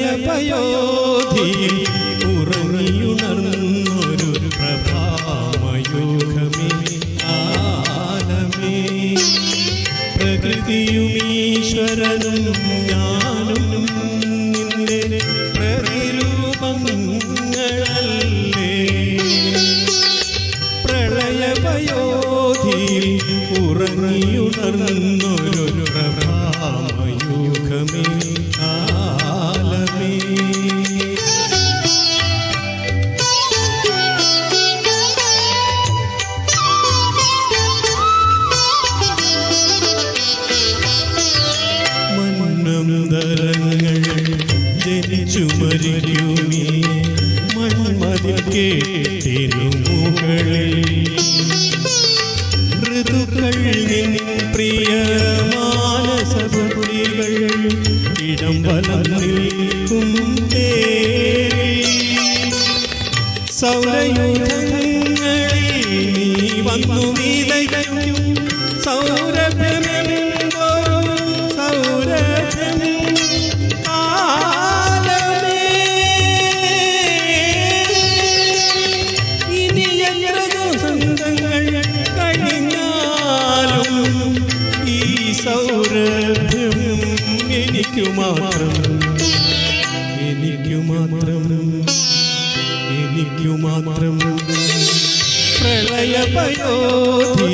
പ്രളയപയോധിയിൽ ഉറങ്ങിയുണർന്നൊരു പ്രഭാമയോഗമേ ആലമേ. പ്രകൃതിയും ഈശ്വരനും പ്രതിരൂപങ്ങളല്ലേ. ഉറങ്ങിയുണർന്നൊരു പ്രഭാമയൂഖമേ മൺമതിൽ കേട്ടിനു മുകളിൽ ഋതുക്കൾ പ്രിയ മാനസപുത്രികൾ ഇടം വലം നിൽക്കും സൗരയുധങ്ങളിൽ നീ വന്നു വിതയ്ക്കും സൗരഭ്യമെന്തോരും മാത്രം എനിക്കു മാത്രം എനിക്കു മാത്രം പ്രളയപയോധി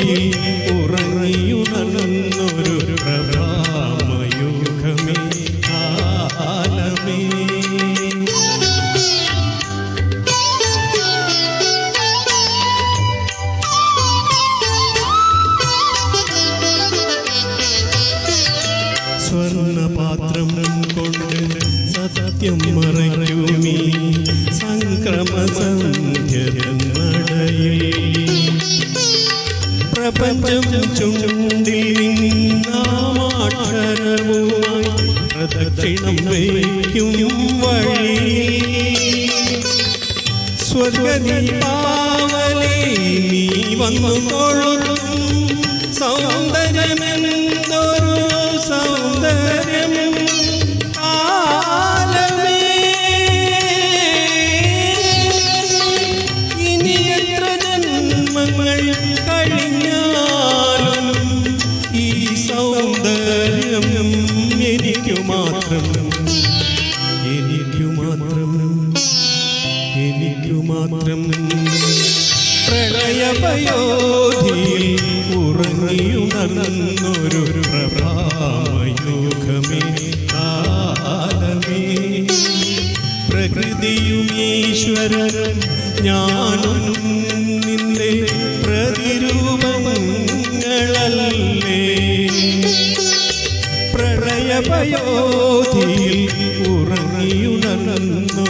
ഉറങ്ങിയുണർന്നൊരു സ്വർണപാത്രം കൊണ്ട് സത്യം മറയ്ക്കുമീ സംക്രമസന്ധ്യനടയിൽ പ്രപഞ്ചം ചുണ്ടിൽ നാമാക്ഷരവുമായി പ്രദക്ഷിണം വയ്ക്കും വഴി സ്വർഗദീപാവലി വന്നു കൊള്ളും സൗന്ദര്യമെന്തൊരു കഴിഞ്ഞാലും ഈ സൗന്ദര്യം എനിക്കു മാത്രം എനിക്കു മാത്രം എനിക്കു മാത്രം. പ്രളയപയോധിയിൽ ഉറങ്ങിയുണർന്നൊരു പ്രഭാമയോഗമേ കാലമേ പ്രകൃതിയും ഈശ്വരൻ ഞാനും പ്രണയഭയോധിയിൽ ഉറങ്ങിയുണർന്നു.